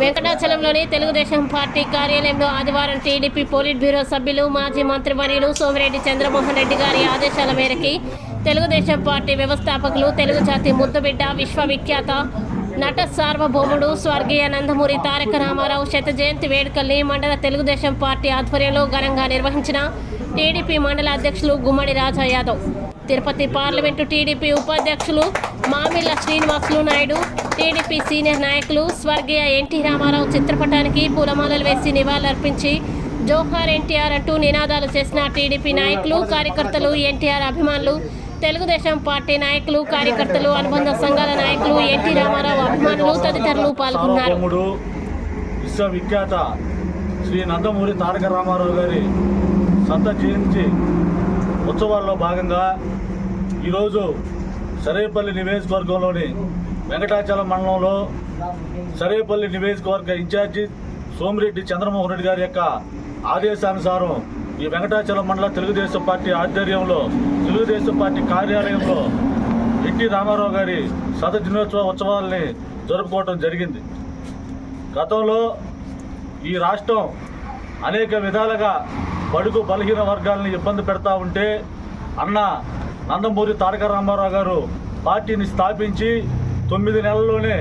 వెంకటాచలంలోని Telugu Desam party కార్యాలయంలో ఆదివారం TDP polit bureau సభ్యులు మాజీ మంత్రి వర్యులు సోమిరెడ్డి చంద్రమోహన్ రెడ్డి గారి ఆదేశాల మేరకి తెలుగుదేశం పార్టీ వ్యవస్థాపకులు తెలుగు జాతి ముద్దుబిడ్డ విశ్వవిఖ్యాత నట సార్వభౌముడు స్వర్గీయ నందమూరి తారక రామారావు శత జయంతి వేడుకల్ని మండల తెలుగుదేశం పార్టీ ఆధ్వర్యంలో ఘనంగా నిర్వహించిన టీడీపీ మండల అధ్యక్షులు గుమ్మడి రాజా యాదవ్. తిరుపతి పార్లమెంటు టీడీపీ ఉపాధ్యక్షులు మామిళ్ళ శ్రీనివాసులు నాయుడు టీడీపీ సీనియర్ నాయకులు స్వర్గీయ ఎన్టీ రామారావు చిత్రపటానికి పూలమాలలు వేసి నివాళులర్పించి జోహార్ ఎన్టీఆర్ అంటూ నినాదాలు చేసిన టీడీపీ నాయకులు కార్యకర్తలు ఎన్టీఆర్ అభిమానులు తెలుగుదేశం పార్టీ నాయకులు కార్యకర్తలు అనుబంధ సంఘాల నాయకులు ఎన్టీ రామారావు అభిమానులు తదితరులు పాల్గొన్నారు. విశ్వవిఖ్యాత శ్రీ నందమూరి తారక రామారావు గారి సంత జయంతి ఉత్సవాల్లో భాగంగా ఈరోజు సరేపల్లి నియోజకవర్గంలోని వెంకటాచలం మండలంలో సరేపల్లి నియోజకవర్గ ఇన్ఛార్జి సోమిరెడ్డి చంద్రమోహన్ రెడ్డి గారి యొక్క ఆదేశానుసారం ఈ వెంకటాచలం మండల తెలుగుదేశం పార్టీ ఆధ్వర్యంలో తెలుగుదేశం పార్టీ కార్యాలయంలో ఎన్టీ రామారావు గారి శత దినోత్సవ ఉత్సవాల్ని జరుపుకోవటం జరిగింది. గతంలో ఈ రాష్ట్రం అనేక విధాలుగా బడుగు బలహీన వర్గాలను ఇబ్బంది పెడతా ఉంటే అన్న నందమూరి తారక రామారావు గారు పార్టీని స్థాపించి తొమ్మిది నెలల్లోనే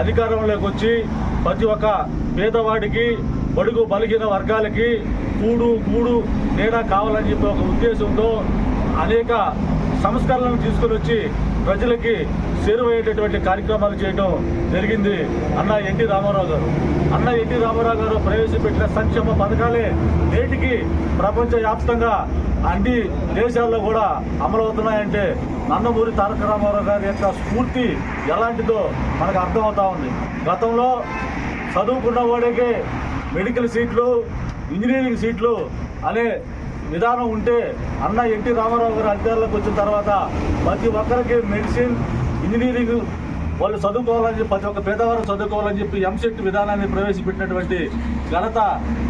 అధికారంలోకి వచ్చి ప్రతి ఒక్క పేదవాడికి బడుగు బలిగిన వర్గాలకి కూడు కూడు నేడా కావాలని చెప్పి ఒక ఉద్దేశంతో అనేక సంస్కరణలను తీసుకొని వచ్చి ప్రజలకి చేరువయ్యేటటువంటి కార్యక్రమాలు చేయడం జరిగింది అన్న ఎన్టీ రామారావు గారు. అన్న ఎన్టీ రామారావు గారు ప్రవేశపెట్టిన సంక్షేమ పథకాలే నేటికి ప్రపంచ వ్యాప్తంగా అన్ని దేశాల్లో కూడా అమలవుతున్నాయంటే నందమూరి తారక రామారావు గారి యొక్క స్ఫూర్తి ఎలాంటిదో మనకు అర్థమవుతా ఉంది. గతంలో చదువుకున్న వాడికి మెడికల్ సీట్లు ఇంజనీరింగ్ సీట్లు అనే విధానం ఉంటే అన్న ఎన్టీ రామారావు గారు అధికారంలోకి వచ్చిన తర్వాత ప్రతి ఒక్కరికి మెడిసిన్ ఇంజనీరింగ్ వాళ్ళు చదువుకోవాలని చెప్పి ప్రతి ఒక్క పేదవారు చదువుకోవాలని చెప్పి ఎంసెట్ విధానాన్ని ప్రవేశపెట్టినటువంటి ఘనత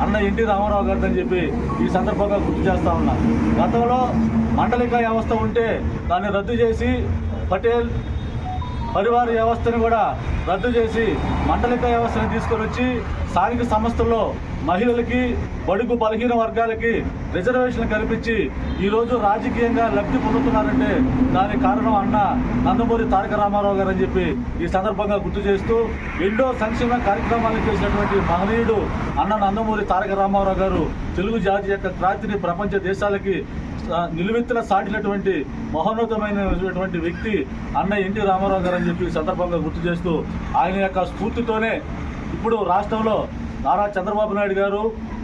అన్న ఎన్టీ రామారావు గారిది అని చెప్పి ఈ సందర్భంగా గుర్తు చేస్తా ఉన్నా. గతంలో మండలిక వ్యవస్థ ఉంటే దాన్ని రద్దు చేసి పటేల్ పరివార వ్యవస్థను కూడా రద్దు చేసి మండలిక వ్యవస్థను తీసుకొని వచ్చి స్థానిక సంస్థల్లో మహిళలకి బడుగు బలహీన వర్గాలకి రిజర్వేషన్ కల్పించి ఈరోజు రాజకీయంగా లబ్ధి పొందుతున్నారంటే దానికి కారణం అన్న నందమూరి తారక రామారావు గారు అని చెప్పి ఈ సందర్భంగా గుర్తు చేస్తూ ఎన్నో సంక్షేమ కార్యక్రమాలు చేసినటువంటి మహనీయుడు అన్న నందమూరి తారక రామారావు గారు తెలుగు జాతి యొక్క క్రాంతిని ప్రపంచ దేశాలకి నిలువెత్తున సాటినటువంటి మహోన్నతమైనటువంటి వ్యక్తి అన్న ఎన్టీ రామారావు గారు అని చెప్పి సందర్భంగా గుర్తు చేస్తూ ఆయన యొక్క స్ఫూర్తితోనే ఇప్పుడు రాష్ట్రంలో నారా చంద్రబాబు నాయుడు గారు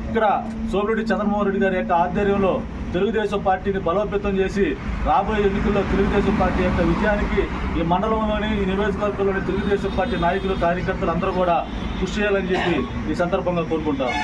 ఇక్కడ సోమిరెడ్డి చంద్రమోహన్ రెడ్డి గారి యొక్క ఆధ్వర్యంలో తెలుగుదేశం పార్టీని బలోపేతం చేసి రాబోయే ఎన్నికల్లో తెలుగుదేశం పార్టీ యొక్క విజయానికి ఈ మండలంలోని ఈ నియోజకవర్గంలోని తెలుగుదేశం పార్టీ నాయకులు కార్యకర్తలు అందరూ కూడా కృషి చేయాలని చెప్పి ఈ సందర్భంగా కోరుకుంటారు